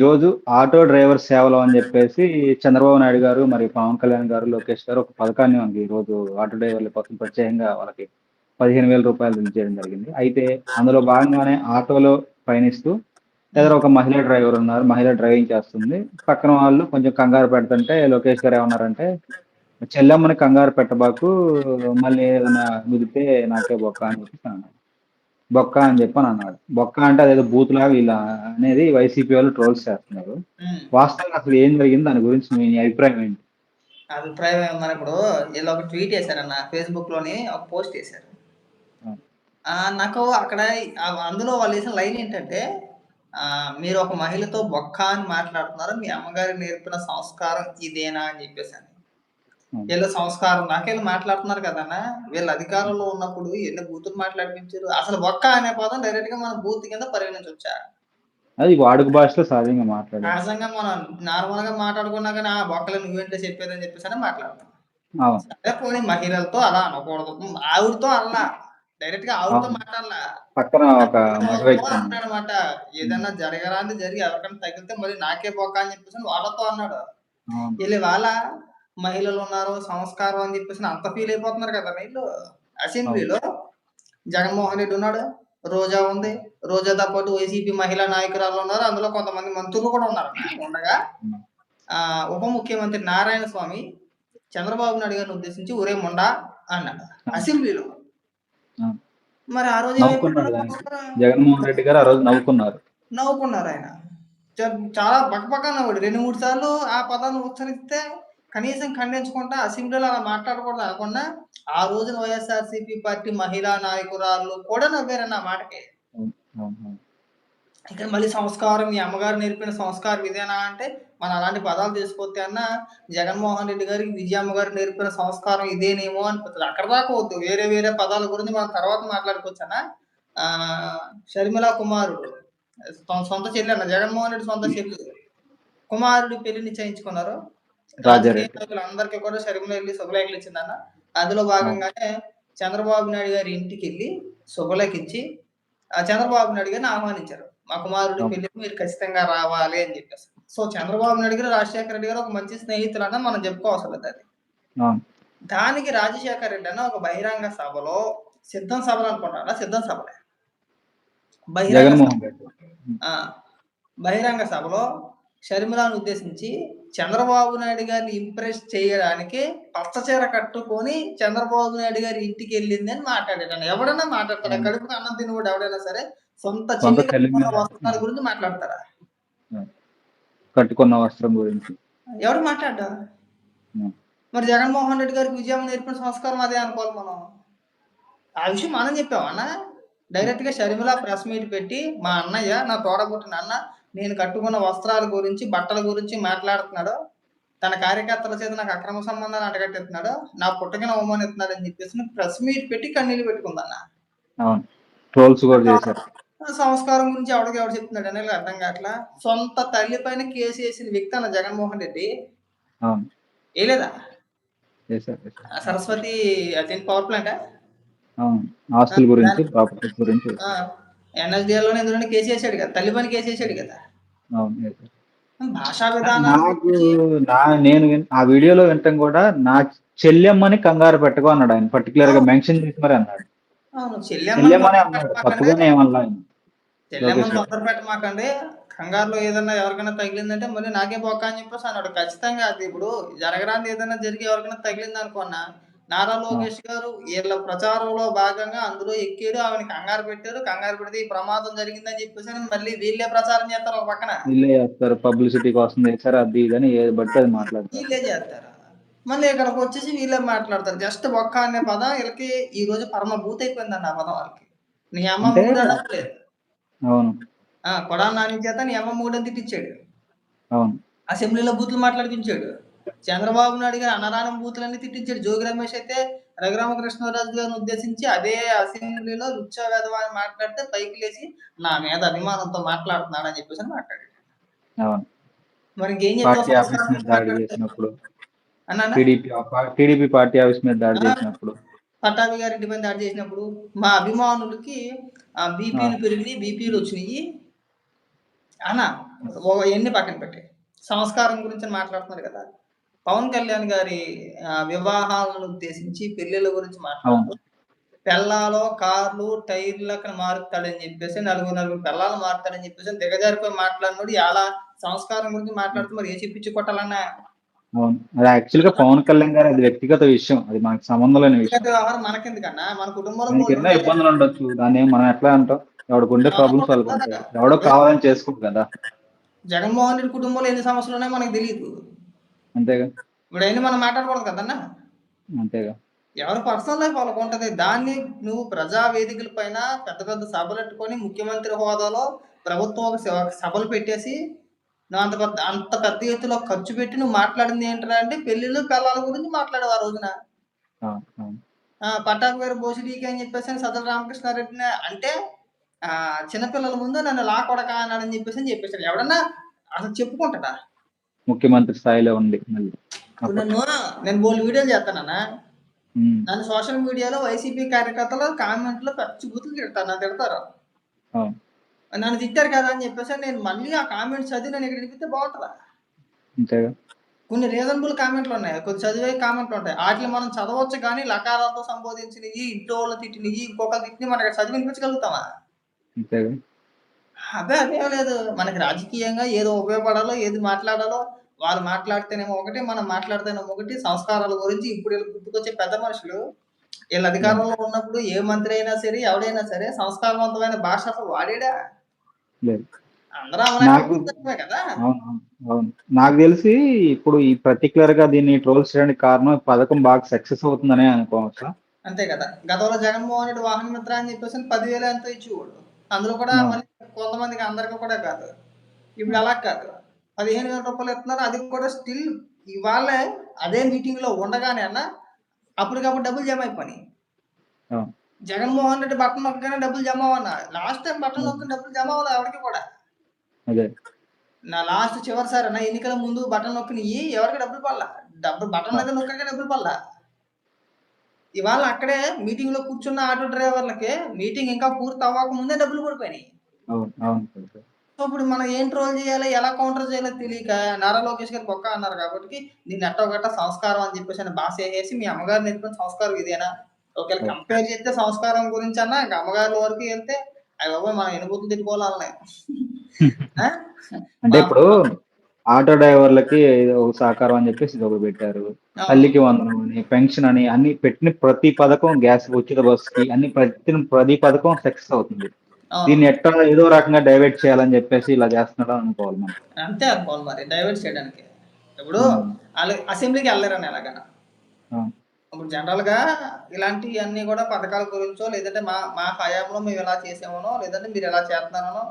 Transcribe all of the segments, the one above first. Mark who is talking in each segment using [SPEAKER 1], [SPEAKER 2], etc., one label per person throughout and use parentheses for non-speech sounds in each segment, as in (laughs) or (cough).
[SPEAKER 1] ఈరోజు auto driver సేవలు అని చెప్పేసి చంద్రబాబు నాయుడు గారు మరి పవన్ కళ్యాణ్ గారు లోకేష్ గారు ఒక పథకాన్ని మనకి ఈరోజు ఆటో డ్రైవర్ల కోసం ప్రత్యేకంగా వాళ్ళకి పదిహేను వేల రూపాయలు చేయడం జరిగింది. అయితే అందులో భాగంగానే ఆటోలో పయనిస్తూ ఎదురు ఒక మహిళ డ్రైవర్ ఉన్నారు. మహిళ డ్రైవింగ్ చేస్తుంది. పక్కన వాళ్ళు కొంచెం కంగారు పెడుతుంటే లోకేష్ గారు ఏమన్నారంటే చెల్లెమ్మని కంగారు పెట్టబాకు మళ్ళీ ఏదైనా మిగితే నాకే బొక్క అని చెప్పి బొక్క అని చెప్పని అన్నాడు. బొక్క అంటే అదేదో బూతులా వీళ్ళ అనేది వైసీపీ వాళ్ళు ట్రోల్స్ చేస్తున్నారు. వాస్తవంగా అసలు ఏం జరిగింది? దాని గురించి మీ అభిప్రాయం ఏంటి?
[SPEAKER 2] అభిప్రాయం ఏమన్నా ఇప్పుడు వీళ్ళు ఒక ట్వీట్ చేశారన్న ఫేస్బుక్లోని ఒక పోస్ట్ చేశారు. నాకు అక్కడ అందులో వాళ్ళు వేసిన లైన్ ఏంటంటే మీరు ఒక మహిళతో బొక్క అని మాట్లాడుతున్నారు మీ అమ్మగారికి నేర్పిన సంస్కారం ఇదేనా అని చెప్పేసి. వీళ్ళ సంస్కారం నాకెళ్ళి మాట్లాడుతున్నారు కదన్న. వీళ్ళు అధికారంలో ఉన్నప్పుడు ఎన్ని బూతులు మాట్లాడిపించారు? అసలు బొక్క అనే పదం డైరెక్ట్గా మనం బూత్ కింద పరిగణించవచ్చా
[SPEAKER 1] అది వాడుక భాషలో సహజంగా మాట్లాడారు.
[SPEAKER 2] సహజంగా మనం నార్మల్గా మాట్లాడుకున్నా కానీ ఆ బొక్కలు నువ్వేంటో చెప్పేదని చెప్పేసి అని మాట్లాడతాం. అదే పోనీ మహిళలతో అలా అనకూడదు. ఆవిడతో అలా. డైరెక్ట్గా ఆవిడతో. మాట్లాడలా.
[SPEAKER 1] పక్కన ఒక.
[SPEAKER 2] అనమాట ఏదన్నా జరగరాంది జరిగి ఎవరికైనా తగిలితే మళ్ళీ నాకే బొక్క అని చెప్పేసి వాళ్ళతో అన్నాడు. వీళ్ళు వాళ్ళ మహిళలు ఉన్నారు సంస్కారం అని చెప్పేసి అంత ఫీల్ అయిపోతున్నారు కదా వీళ్ళు. అసెంబ్లీలో జగన్మోహన్ రెడ్డి ఉన్నాడు రోజా ఉంది రోజాతో పాటు వైసీపీ మహిళా నాయకురాలు ఉన్నారు అందులో కొంతమంది మంత్రులు కూడా ఉన్నారు. ఉండగా. ఆ ఉప ముఖ్యమంత్రి నారాయణ స్వామి చంద్రబాబు నాయుడు గారిని ఉద్దేశించి ఒరే ముండా అన్నాడు అసెంబ్లీలో. మరి ఆ రోజు.
[SPEAKER 1] జగన్మోహన్ రెడ్డి గారు ఆ రోజు నవ్వుకున్నారు.
[SPEAKER 2] నవ్వుకున్నారు ఆయన. చాలా పక్కపక్క నవ్వుడు రెండు మూడు సార్లు ఆ పదాన్ని ఉచ్చరిస్తే కనీసం ఖండించకుండా అసెంబ్లీలో అలా మాట్లాడకూడదు అనుకున్నా ఆ రోజున వైఎస్ఆర్సీపీ పార్టీ మహిళా నాయకురాళ్ళు కూడా నవ్వారన్న మాటకి. ఇక్కడ మళ్ళీ సంస్కారం మీ అమ్మగారు నేర్పిన సంస్కారం ఇదేనా అంటే మనం అలాంటి పదాలు తీసుకొస్తే అన్న జగన్మోహన్ రెడ్డి గారికి విజయమ్మ గారు నేర్పిన సంస్కారం ఇదేనేమో అనిపిస్తుంది. అక్కడ దాకా వద్దు. వేరే వేరే పదాల గురించి మనం తర్వాత మాట్లాడుకోవచ్చు అన్న. ఆ షర్మిల కుమారుడు సొంత చెల్లి అన్న జగన్మోహన్ రెడ్డి సొంత చెల్లి. కుమారుడు పెళ్ళి నిశ్చయించుకున్నారు
[SPEAKER 1] రాజారెడ్డి.
[SPEAKER 2] అందరికీ కూడా షర్మిల వెళ్ళి శుభలేఖలు ఇచ్చిందన్న. అందులో భాగంగానే చంద్రబాబు నాయుడు గారి ఇంటికి వెళ్ళి శుభలేఖ ఇచ్చి ఆ చంద్రబాబు నాయుడు గారిని ఆహ్వానించారు. మా కుమారుడి. పెళ్ళికి మీరు ఖచ్చితంగా రావాలి అని చెప్పేసి. సో చంద్రబాబు నాయుడు గారు రాజశేఖర రెడ్డి గారు ఒక మంచి స్నేహితులు అన్న మనం చెప్పుకోవసరం లేదు అది. దానికి రాజశేఖర రెడ్డి అన్న ఒక బహిరంగ సభలో సిద్ధం సభలు అనుకుంటారా? సిద్ధం సభలే. బహిరంగ బహిరంగ సభలో షర్మిలాను ఉద్దేశించి చంద్రబాబు నాయుడు గారిని ఇంప్రెస్ చేయడానికి పచ్చచీర కట్టుకొని చంద్రబాబు నాయుడు గారి ఇంటికి వెళ్ళింది అని మాట్లాడాడు ఎవడన్నా మాట్లాడతారా. కడుపుకు అన్నం తినవాడు ఎవడైనా సరే సొంత వస్త్రాల గురించి మాట్లాడతారా
[SPEAKER 1] కట్టుకున్న వస్త్రం గురించి.
[SPEAKER 2] ఎవడు మాట్లాడ్డా. మరి జగన్మోహన్ రెడ్డి గారికి విజయం నేర్పిన సంస్కారం అదే అనుకోవాలి మనం. ఆ విషయం మనం చెప్పామన్నా. డైరెక్ట్గా షర్మిల ప్రెస్ మీట్ పెట్టి మా అన్నయ్య నా తోడబుట్టిన అన్న నేను కట్టుకున్న వస్త్రాల గురించి బట్టల గురించి మాట్లాడుతున్నాడు. తన కార్యకర్తల చేత నాకు అక్రమ సంబంధాలు అంటగట్టేస్తున్నాడు. నా పుట్టకిన అవమానిస్తున్నాడు అని చెప్పేసి ప్రెస్ మీట్ పెట్టి కన్నీళ్ళు పెట్టుకుందన్న.
[SPEAKER 1] అవును. ట్రోల్స్ కూడా చేశారు.
[SPEAKER 2] ఆ సంస్కారం గురించి ఎవడికి ఎవడు చెప్తున్నాడు అనేది అర్థం కావట్లా. సొంత తల్లి పైన కేసు వేసిన వ్యక్తి అన్న జగన్మోహన్ రెడ్డి. వేయలేదా. ఆ సరస్వతి అదే పవర్ ప్లాంట్
[SPEAKER 1] ఆస్తుల గురించి
[SPEAKER 2] ఎన్ఎస్డిఎల్లో ఎందుకంటే కేసు వేసాడు కదా తల్లి పని కేసు వేసాడు కదా. భాషా విధానం
[SPEAKER 1] నేను ఆ వీడియోలో వింటాం కూడా నా చెల్లెమ్మని కంగారు పెట్టుకో అన్నాడు ఆయన పర్టికులర్గా మెన్షన్ చేసి మరి అన్నాడు. చెల్లెమ్మని అన్నాడు తప్పుగానే ఏమన్నా
[SPEAKER 2] చెల్లెమ్మని తొందర పెట్టమాకండి కంగారులో ఏదన్నా ఎవరికైనా తగిలిందంటే మళ్ళీ నాకే బొక్క అని చెప్పేసి అన్నాడు. ఖచ్చితంగా అది ఇప్పుడు జరగరాంది ఏదైనా జరిగి ఎవరికైనా తగిలింది అనుకున్నా నారా లోకేష్ గారు వీళ్ళ ప్రచారంలో భాగంగా అందులో ఎక్కారు ఆమెను కంగారు పెట్టారు. కంగారు పెడితే ఈ ప్రమాదం జరిగిందని చెప్పేసి అని మళ్ళీ వీళ్ళే ప్రచారం చేస్తారు ఒక పక్కన.
[SPEAKER 1] వీళ్ళే చేస్తారు పబ్లిసిటీ కోసం అది ఇదని ఏది బట్టి అది మాట్లాడతారు.
[SPEAKER 2] వీళ్ళే చేస్తారు. మళ్ళీ ఇక్కడికి వచ్చేసి వీళ్ళే మాట్లాడతారు. జస్ట్ ఒక్క అనే పదం వీళ్ళకి ఈ రోజు పరమ భూత అయిపోయింది అన్న ఆ పదం వాళ్ళకి. నీ అమ్మ
[SPEAKER 1] అవును.
[SPEAKER 2] ఆ కొడా నాని చేత నీ అమ్మ మూడని తిట్టించాడు.
[SPEAKER 1] అవును.
[SPEAKER 2] అసెంబ్లీలో బూతులు మాట్లాడిపించాడు. చంద్రబాబు నాయుడు గారు అనరాని బూతులన్నీ తిట్టించాడు. జోగి రమేష్ అయితే రఘురామకృష్ణరాజు గారిని ఉద్దేశించి అదే అసెంబ్లీలో లుచ్చా వేదవా అని మాట్లాడితే పైకి లేచి నా మీద అభిమానంతో మాట్లాడుతున్నాడు అని చెప్పేసి మాట్లాడాడు మరి ఇంకేం
[SPEAKER 1] మీద చేసినప్పుడు. టీడీపీ పార్టీ ఆఫీస్ మీద దాడి చేసినప్పుడు.
[SPEAKER 2] పట్టాభి గారి ఇంటి పైన దాడి చేసినప్పుడు మా అభిమానులకి ఆ బీపీలు పెరిగినాయి బీపీలు వచ్చినాయి. అన్న ఎన్ని పక్కన పెట్టి? సంస్కారం గురించి మాట్లాడుతున్నారు కదా. పవన్ కళ్యాణ్ గారి వివాహాలను ఉద్దేశించి పెళ్ళిళ్ళ గురించి మాట్లాడుతూ పెళ్ళాలో కార్లు టైర్లు అక్కడ మారుతాడని చెప్పేసి నలుగురు నలుగురు పెళ్ళాలు మారుతాడని చెప్పేసి దిగజారిపోయి మాట్లాడినోడు ఎలా సంస్కారం గురించి మాట్లాడుతూ మరి ఏ చెప్పించి కొట్టాలన్నా?
[SPEAKER 1] అవును. అది యాక్చువల్గా పవన్ కళ్యాణ్ గారు అది వ్యక్తిగత విషయం. అది మనకి సంబంధం లేని విషయం.
[SPEAKER 2] మనకెందుకన్నా? మన కుటుంబంలో
[SPEAKER 1] ఇబ్బందులు ఉండొచ్చు. దాన్ని మనం ఎట్లా అంటాం? ఎవడికి ఉండే ప్రాబ్లమ్స్ వాళ్ళకి ఎవడో కావాలని చేసుకోడు కదా.
[SPEAKER 2] జగన్మోహన్ రెడ్డి కుటుంబంలో ఎన్ని సమస్యలు ఉన్నాయో మనకు తెలియదు
[SPEAKER 1] అంతేగా.
[SPEAKER 2] ఇప్పుడు అయినా మనం మాట్లాడకూడదు కదన్నా?
[SPEAKER 1] అంతేగా.
[SPEAKER 2] ఎవరి పర్సనల్ లైఫ్ వాళ్ళకు ఉంటది. దాన్ని నువ్వు ప్రజా వేదికల పైన పెద్ద పెద్ద సభలు పెట్టుకొని ముఖ్యమంత్రి హోదాలో ప్రభుత్వం సభలు పెట్టేసి నువ్వు అంత పెద్ద అంత పెద్ద ఎత్తులో ఖర్చు పెట్టి నువ్వు మాట్లాడింది ఏంటంటే అంటే పెళ్ళిళ్ళు పిల్లల గురించి మాట్లాడావు ఆ రోజున. పటాకు వేరు బోసిడీకి అని చెప్పేసి సదరు రామకృష్ణారెడ్డిని అంటే ఆ చిన్నపిల్లల ముందు నన్ను లా కొడక అన్నాడని చెప్పేసి అని చెప్పేసాడు ఎవడన్నా అసలు చెప్పుకుంటాడా?
[SPEAKER 1] ముఖ్యమంత్రి స్థాయిలో ఉంది మళ్ళీ.
[SPEAKER 2] ఇప్పుడు నన్ను నేను బోల్ వీడియోలు చేస్తానన్నా నన్ను సోషల్ మీడియాలో వైసీపీ కార్యకర్తలు కామెంట్లో పచ్చి బూతులు తిడతారు నన్ను తిడతారు. నన్ను తిట్టారు కదా అని చెప్పేసి నేను మళ్ళీ ఆ కామెంట్స్ చదివి నేను ఇక్కడ వినిపిస్తే బాగుంటుందా? కొన్ని రీజనబుల్ కామెంట్లు ఉన్నాయి కొన్ని చదివే కామెంట్లు ఉంటాయి. వాటిని మనం చదవచ్చు కానీ లకారాలతో సంబోధించినవి ఇంట్లో వాళ్ళు తిట్టినవి ఇంకొకరు తిట్టినవి మనకి అక్కడ చదివి వినిపించగలుగుతామా?
[SPEAKER 1] అంతేగా
[SPEAKER 2] అదే అదేం లేదు మనకి రాజకీయంగా ఏదో ఉపయోగపడాలో ఏది మాట్లాడాలో వాళ్ళు మాట్లాడితేనేమో ఒకటి మనం మాట్లాడితేనేమో ఒకటి. సంస్కారాల గురించి ఇప్పుడు వీళ్ళు గుర్తుకొచ్చే పెద్ద మనుషులు వీళ్ళ అధికారంలో ఉన్నప్పుడు ఏ మంత్రి అయినా సరే ఎవడైనా సరే సంస్కారవంతమైన భాష అసలు వాడేడా?
[SPEAKER 1] లేదు.
[SPEAKER 2] అందరూ
[SPEAKER 1] నాకు-
[SPEAKER 2] అవన్నీ కదా?
[SPEAKER 1] అవును అవును, అవును. నాకు తెలిసి ఇప్పుడు ఈ పర్టికులర్గా దీన్ని ట్రోల్స్ చేయడానికి కారణం పథకం బాగా సక్సెస్ అవుతుందనే అనుకోవచ్చు?
[SPEAKER 2] అంతే కదా. గతంలో జగన్మోహన్ రెడ్డి వాహన మిత్ర అని చెప్పేసి పదివేలు ఎంతో ఇచ్చేవాడు. అందులో కూడా. మళ్ళీ కొంతమందికి అందరికి కూడా కాదు. ఇప్పుడు అలా కాదు. పదిహేను వేల రూపాయలు ఇస్తున్నారు అది కూడా స్టిల్ ఇవాళ అదే మీటింగ్లో ఉండగానే అన్న అప్పటికప్పుడు డబ్బులు జమ అయిపోయి
[SPEAKER 1] ఆ.
[SPEAKER 2] జగన్మోహన్ రెడ్డి బట్టన్ నొక్కగానే డబ్బులు జమ అవ్వన్నా. లాస్ట్ టైం బట్టన్ నొక్కిన డబ్బులు జమ అవ్వాలి ఎవరికి కూడా. నా లాస్ట్ చివరిసారి నా ఎన్నికల ముందు బటన్ నొక్కినవి ఎవరికి డబ్బులు పడలా. డబ్బులు బటన్ మీద నొక్కగా డబ్బులు పడలా. ఇవాళ అక్కడే మీటింగ్లో కూర్చున్న ఆటో డ్రైవర్లకి మీటింగ్ ఇంకా పూర్తి అవ్వక ముందే డబ్బులు పడిపోయినాయి.
[SPEAKER 1] అవును అవును
[SPEAKER 2] సో ఇప్పుడు మనం ఏం ట్రోల్ చేయాలి ఎలా కౌంటర్ చేయాలో తెలియక నారా లోకేష్ గారు బొక్క అన్నారు కాబట్టి దీన్ని ఎట్టో గట్ట సంస్కారం అని చెప్పేసి అని భాష వేసేసి మీ అమ్మగారు నేర్పిన సంస్కారం ఇదేనా? ఒకవేళ కంపేర్ చేస్తే సంస్కారం గురించి అన్నా ఇంకా అమ్మగారి వరకు వెళ్తే అవి బాబా మనం ఎనుబూతులు తిట్టుకోవాలనే (laughs)
[SPEAKER 1] అంటే ఇప్పుడు ఆటో డ్రైవర్లకి ఒక సహకారం అని చెప్పేసి ఇది ఒకటి పెట్టారు. తల్లికి వందనం అని పెన్షన్ అని అన్ని పెట్టిన ప్రతి పథకం గ్యాస్ ఉచిత బస్సుకి అన్ని ప్రతి ప్రతి పథకం సక్సెస్ అవుతుంది. దీన్ని ఎట్లా ఏదో రకంగా డైవర్ట్ చేయాలని చెప్పేసి ఇలా చేస్తున్నాడు అనుకోవాలి మనం.
[SPEAKER 2] అంతే అనుకోవాలి మరి డైవర్ట్ చేయడానికి. ఇప్పుడు వాళ్ళు అసెంబ్లీకి వెళ్ళారని ఎలాగైనా. ఇప్పుడు జనరల్గా ఇలాంటి అన్ని కూడా పథకాల గురించో లేదంటే మా మా హయాంలో మేము ఇలా చేసామనో లేదంటే మీరు ఎలా చేస్తున్నారనో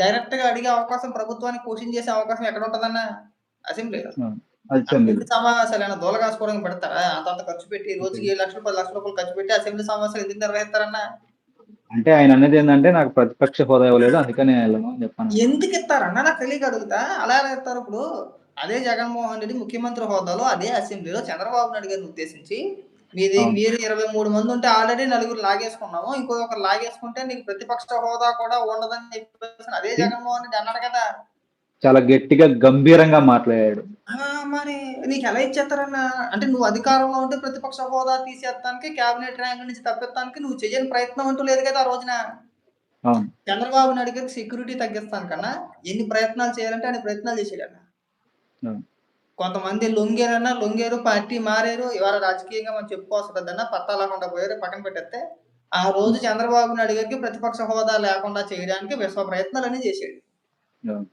[SPEAKER 2] డైరెక్ట్గా అడిగే అవకాశం ప్రభుత్వానికి క్వశ్చన్ చేసే అవకాశం ఎక్కడ ఉంటదన్న? అసెంబ్లీలో అసెంబ్లీ సమావేశాలు దూల కాసుకోవడానికి పెడతారా? అంతంత ఖర్చు పెట్టి రోజుకి ఏడు లక్షలు పది లక్షల రూపాయలు ఖర్చు పెట్టి అసెంబ్లీ సమావేశాలు ఎందుకు నిర్వహిస్తారన్న?
[SPEAKER 1] అంటే ఆయన అనేది ఏంటంటే నాకు ప్రతిపక్ష హోదా ఇవ్వలేదు అందుకని నేను వెళ్ళను అని చెప్పాను.
[SPEAKER 2] ఎందుకు ఇస్తారన్న నాకు తెలియక అడుగుతా. అలా ఇస్తారు ఇప్పుడు? అదే జగన్మోహన్ రెడ్డి ముఖ్యమంత్రి హోదాలో అదే అసెంబ్లీలో చంద్రబాబు నాయుడు గారిని ఉద్దేశించి. మీది. మీరు ఇరవై మూడు మంది ఉంటే ఆల్రెడీ నలుగురు లాగేసుకున్నాము ఇంకొకరు లాగేసుకుంటే నీకు ప్రతిపక్ష హోదా కూడా ఉండదని చెప్పేసి అదే జగన్మోహన్ రెడ్డి అన్నాడు కదా.
[SPEAKER 1] చాలా గట్టిగా గంభీరంగా మాట్లాడాడు.
[SPEAKER 2] ఆ, మరి నీకు ఎలా ఇచ్చేస్తారన్న? అంటే నువ్వు అధికారంలో ఉంటే ప్రతిపక్ష హోదా తీసేస్తానికి కేబినెట్ ర్యాంక్ నుంచి తప్పిస్తానికి నువ్వు చేయని ప్రయత్నం అంటూ లేదు కదా ఆ రోజున.
[SPEAKER 1] అవును.
[SPEAKER 2] చంద్రబాబు నాయుడు గారికి సెక్యూరిటీ తగ్గిస్తాను కన్నా ఎన్ని ప్రయత్నాలు చేయాలంటే అన్ని ప్రయత్నాలు చేసేయడన్న
[SPEAKER 1] అవును.
[SPEAKER 2] కొంతమంది లొంగేరన్నా లొంగేరు పార్టీ మారేరు ఇవాళ రాజకీయంగా మనం చెప్పుకోవసరదన్నా పత్తా లేకుండా పోయారు పక్కన పెట్టేస్తే ఆ రోజు చంద్రబాబు నాయుడు గారికి ప్రతిపక్ష హోదా లేకుండా చేయడానికి విశ్వ ప్రయత్నాలు అన్ని చేసాడు
[SPEAKER 1] అవును.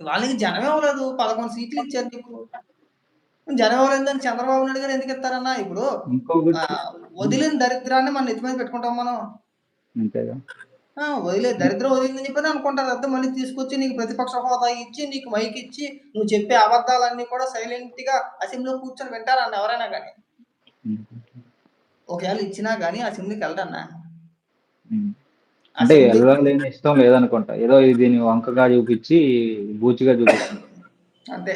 [SPEAKER 2] వాళ్ళకి జనం ఇవ్వలేదు పదకొండు సీట్లు ఇచ్చారు నీకు. జనం ఇవ్వలేదని చంద్రబాబు నాయుడు గారు ఎందుకు ఇస్తారన్నా? ఇప్పుడు వదిలిన దరిద్రాన్ని మన నెత్తి మీద పెట్టుకుంటాం మనం. వదిలే దరిద్రం వదిలిందని చెప్పని అనుకుంటారు. అర్థం మళ్ళీ తీసుకొచ్చి నీకు ప్రతిపక్ష హోదా ఇచ్చి నీకు మైక్ ఇచ్చి నువ్వు చెప్పే అబద్ధాలన్నీ కూడా సైలెంట్గా అసెంబ్లీలో కూర్చొని వింటారన్న ఎవరైనా కానీ. ఒకవేళ ఇచ్చినా కానీ అసెంబ్లీకి వెళ్ళడన్నా
[SPEAKER 1] అంటే వెళ్ళలేని ఇష్టం లేదనుకుంటా ఏదో దీన్ని వంకగా చూపించి బూచిగా చూపిస్తుంది
[SPEAKER 2] అంతే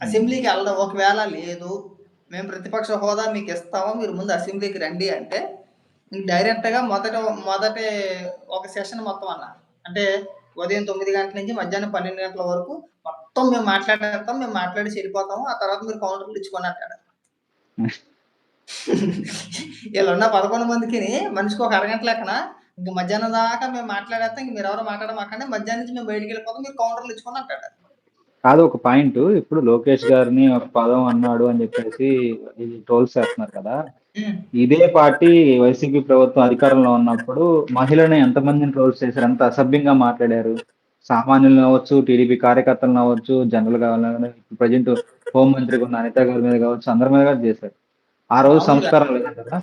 [SPEAKER 2] అసెంబ్లీకి వెళ్ళడం ఒకవేళ లేదు మేము ప్రతిపక్ష హోదా మీకు ఇస్తాము మీరు ముందు అసెంబ్లీకి రండి అంటే ఇంక డైరెక్ట్గా మొదట మొదటి ఒక సెషన్ మొత్తం అన్న అంటే ఉదయం 9 గంటల నుంచి మధ్యాహ్నం 12 గంటల వరకు మొత్తం మేము మాట్లాడేస్తాం. మేము మాట్లాడేసి ఎళ్ళిపోతాము. ఆ తర్వాత మీరు కౌంటర్‌లు ఇచ్చుకోండి అంటాడు. (laughs) ఈళ్ళున్న 11 మందికిని మనిషికి ఒక అరగంట లెక్కన ఇంక మధ్యాహ్నం దాకా మేము మాట్లాడేస్తాం. ఇంక మీరెవరు మాట్లాడమాకండి. మధ్యాహ్నం నుంచి మేము బయటికెళ్ళిపోతాం. మీరు కౌంటర్‌లు ఇచ్చుకోండి అంటాడు.
[SPEAKER 1] కాదు ఒక పాయింటు. ఇప్పుడు లోకేష్ గారిని ఒక పదం అన్నాడు అని జెప్పేసి ఈ ట్రోల్స్ చేస్తున్నారు కదా! ఇదే పార్టీ వైసీపీ ప్రభుత్వం అధికారంలో ఉన్నప్పుడు మహిళని ఎంతమందిని ట్రోల్స్ చేశారు? ఎంత అసభ్యంగా మాట్లాడారు. సామాన్యులను అవ్వచ్చు, టీడీపీ కార్యకర్తలను అవ్వచ్చు, జనరల్‌గా ప్రెజెంట్ హోం మంత్రిగా ఉన్న అనిత గారి మీద గావచ్చు, అందరి మీద కూడా చేశారు. ఆ రోజు సంస్కారం లేదంటారా?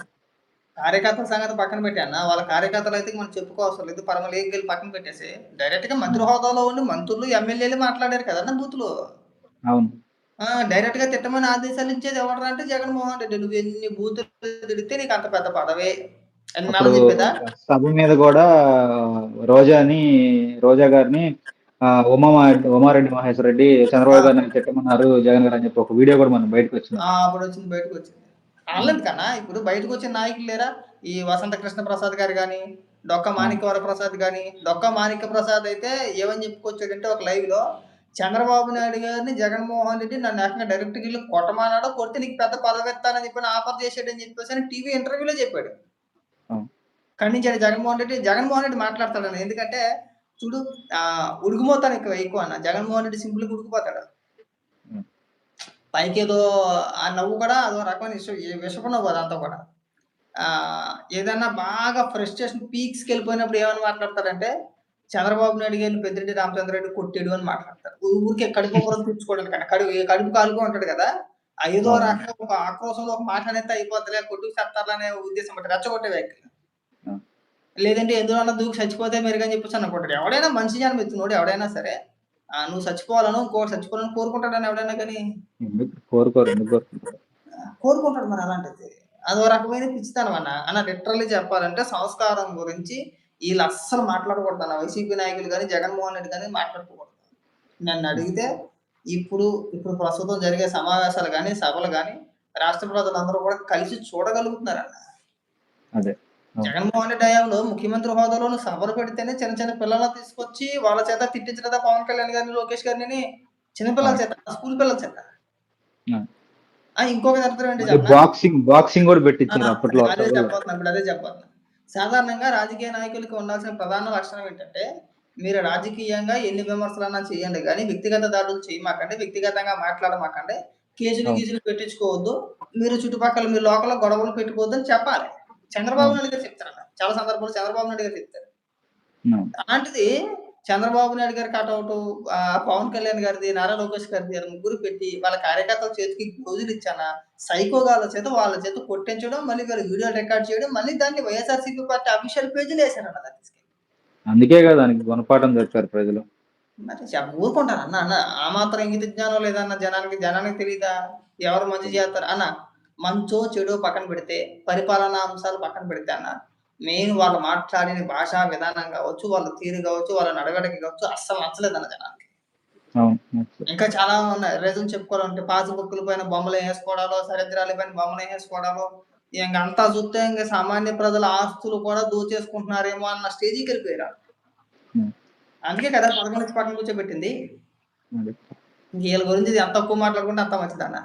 [SPEAKER 2] కార్యకర్తల సంగతి పక్కన పెట్టి అన్న. వాళ్ళ కార్యకర్తలైతే మనం చెప్పుకోవసరం లేదు. పరమ లీగల్ పక్కన పెట్టేసి డైరెక్ట్‌గా మంత్రి హోదాలో ఉండి మంత్రులు, ఎమ్మెల్యేలు మాట్లాడారు కదన్న బూతులు.
[SPEAKER 1] అవును.
[SPEAKER 2] ఆ! డైరెక్ట్‌గా తిట్టమని ఆదేశాలు ఇచ్చేది ఎవడ్రా అంటే జగన్మోహన్ రెడ్డి. నువ్వు ఎన్ని బూతులు తిడితే నీకు అంత పెద్ద పదవి.
[SPEAKER 1] అప్పుడు? సభ మీద గూడా రోజాని రోజా గారిని ఉమామ ఉమారెడ్డి మహేశ్వర్ రెడ్డి! చంద్రబాబు గారిని తిట్టమన్నారు జగన్ గారు అని చెప్పి ఒక వీడియో కూడా మనకు బయటకొచ్చింది.
[SPEAKER 2] ఆ! అప్పుడొచ్చింది బయటకొచ్చింది.
[SPEAKER 1] హ్మ్.
[SPEAKER 2] ఆళ్ళెందుకన్నా ఇప్పుడు బయటకొచ్చిన నాయకులు లేరా? ఈ వసంత కృష్ణ ప్రసాద్ గారు గాని, డొక్క
[SPEAKER 1] ఆ!
[SPEAKER 2] మాణిక్యవర ప్రసాద్ గాని, డొక్క మాణిక్య ప్రసాద్ అయితే ఏమని చెప్పుకొచ్చాడంటే ఒక లైవ్‌లో చంద్రబాబు నాయుడు గారిని, జగన్మోహన్ రెడ్డి నన్ను ఏకంగా డైరెక్ట్‌గా ఎళ్ళి కొట్టమన్నాడు. కొడితే నీకు పెద్ద పదవిస్తానని చెప్పని ఆఫర్ చేసాడని చెప్పేసని టీవీ ఇంటర్వ్యూలో చెప్పాడు. ఖండించాడు జగన్మోహన్ రెడ్డి. జగన్మోహన్ రెడ్డి మాట్లాడతాడన్న. ఎందుకంటే చూడు ఆహ్, ఉడుకుమోతనం ఎక్కువ ఎక్కువ అన్న. జగన్మోహన్ రెడ్డి సింపుల్‌గా ఉడికిపోతాడు.
[SPEAKER 1] హ్మ్.
[SPEAKER 2] పైకేదో ఆ నవ్వు కూడా అదో రకమైన విష విషపు నవ్వు అదంతా కూడా. ఆహ్, ఏదన్నా బాగా ఫ్రస్ట్రేషన్ పీక్స్‌కెళ్ళిపోయినప్పుడు ఏమని మాట్లాడతారంటే, చంద్రబాబు నాయుడు గారిని పెద్దిరెడ్డి రామచంద్రారెడ్డి కొట్టాడు అని మాట్లాడతారు. ఊరికే కడుపుబ్బరం తీర్చుకోవడానికని. కడుపు కడుపు కాలుతూ ఉంటాడు కదా! ఏదో
[SPEAKER 1] అవును.
[SPEAKER 2] రకంగా ఒక ఆక్రోశంలో ఒక మాట అనేస్తే అయిపోద్దిలే కొట్టుకు అనే ఉద్దేశం బట్టి రెచ్చగొట్టే వ్యాఖ్యలు.
[SPEAKER 1] ఆ!
[SPEAKER 2] లేదంటే ఎందులోనన్నా దూకి చచ్చిపోతే మెరుగని చెప్పేసి అనుకుంటాడు. ఎవడైనా మనిషి జన్మ ఎత్తినోడు ఎవడైనా సరే నువ్వు చచ్చిపోవాలనో, ఇంకోడు చచ్చిపోవాలని కోరుకుంటాడని ఎవడైనా
[SPEAKER 1] కోరుకోరు.
[SPEAKER 2] ఆ! కోరుకుంటాడు మరి అలాంటిది. అదో రకమైన పిచ్చితనం అన్న. అన్న లిటరల్లీ చెప్పాలంటే సంస్కారం గురించి ఈళ్ళు అస్సలు మాట్లాడకూడదన్న. వైసీపీ నాయకులు గాని, జగన్మోహన్ రెడ్డి గాని మాట్లాడుకోకూడదు.
[SPEAKER 1] హ్మ్.
[SPEAKER 2] నన్నడిగితే ఇప్పుడు, ఇప్పుడు ప్రస్తుతం జరిగే సమావేశాలు గాని, సభలు గాని రాష్ట్ర ప్రజలందరూ కూడా కలిసి చూడగలుగుతున్నారన్న.
[SPEAKER 1] అదే.
[SPEAKER 2] జగన్మోహన్ రెడ్డి హయాంలో ముఖ్యమంత్రి హోదాలోను సభలు పెడితేనే చిన్న చిన్న పిల్లల్ని తీసుకొచ్చి వాళ్ళ చేత తిట్టించలేదా పవన్ కళ్యాణ్ గారిని, లోకేష్ గారినిని. చిన్న పిల్లల
[SPEAKER 1] అవును.
[SPEAKER 2] చేత, స్కూల్ పిల్లల చేత. ఇంకొక?
[SPEAKER 1] Boxing, boxing! పెట్టించారు అప్పట్లో
[SPEAKER 2] అదే. ఇప్పుడు. సాధారణంగా రాజకీయ నాయకులకి ఉండాల్సిన ప్రధాన లక్షణం ఏంటంటే, మీరు రాజకీయంగా ఎన్ని విమర్శలన్నా చేయండి గానీ, వ్యక్తిగత దాడులు చేయమాకండి. వ్యక్తిగతంగా మాట్లాడమాకండి. కేసులు,
[SPEAKER 1] అవును.
[SPEAKER 2] గీసులు పెట్టించుకోవద్దు. మీరు చుట్టుపక్కల మీ లోకల్‌లో గొడవలు పెట్టుకోవద్దని చెప్పాలి. చంద్రబాబు. నాయుడు గారు చెప్తారన్న. చాలా సందర్భాల్లో చంద్రబాబు నాయుడు గారు చెప్తారు. అలాంటిది చంద్రబాబు నాయుడు గారి కటౌటు, ఆహ్, పవన్ కళ్యాణ్ గారిది, నారా లోకేష్ గారిది ముగ్గురు పెట్టి వాళ్ళ కార్యకర్తల చేతికి గ్లౌజులు ఇచ్చన్న సైకో గాళ్ళ చేత వాళ్ళ చేత కొట్టించడం, మళ్ళీ వీళ్ళు వీడియోలు రికార్డ్ చేయడం, మళ్ళీ దాన్ని వైఎస్ఆర్‌సీపీ పార్టీ అఫీషియల్ పేజ్‌లో ఏసారన్న దాన్ని తీసుకెళ్ళి.
[SPEAKER 1] అందుకేగా దానికి గుణపాఠం చెప్పారు ప్రజలు.
[SPEAKER 2] మరి ఊరుకుంటారా అన్న? అన్న ఆ మాత్రం ఇంగిత జ్ఞానం లేదన్న జనానికి. జనానికి తెలీదా? ఎవరు మంచి చేస్తారు అన్న మంచో, చెడో పక్కన పెడితే, పరిపాలనా అంశాలు పక్కన పెడితే అన్న, మెయిన్ వాళ్ళు మాట్లాడిన భాషా విధానం కావచ్చు, వాళ్ళ తీరు కావచ్చు, వాళ్ళ నడవడిక కావచ్చు అస్సలు నచ్చలేదన్న జనానికి.
[SPEAKER 1] అవును. నచ్చదు.
[SPEAKER 2] ఇంకా చాలా ఉన్నాయి. రీజన్ చెప్పుకోవాలంటే పాస్‌బుక్కుల పైన బొమ్మలేసేసుకోవడాలు, సరిహద్దురాల పైన బొమ్మలేసేసుకోవడాలు, ఇంగ అంతా చూస్తే ఇంగ సామాన్య ప్రజల ఆస్తులు కూడా దోచేసుకుంటున్నారేమో అన్న స్టేజ్‌కెళ్ళిపోయారు ఆళ్ళు.
[SPEAKER 1] హ్మ్.
[SPEAKER 2] అందుకే కదా పదకొండించి పక్కన కూర్చోబెట్టింది. ఇంక ఈళ్ళ గురించి ఎంత తక్కువ మాట్లాడుకుంటే అంత మంచిదన్న.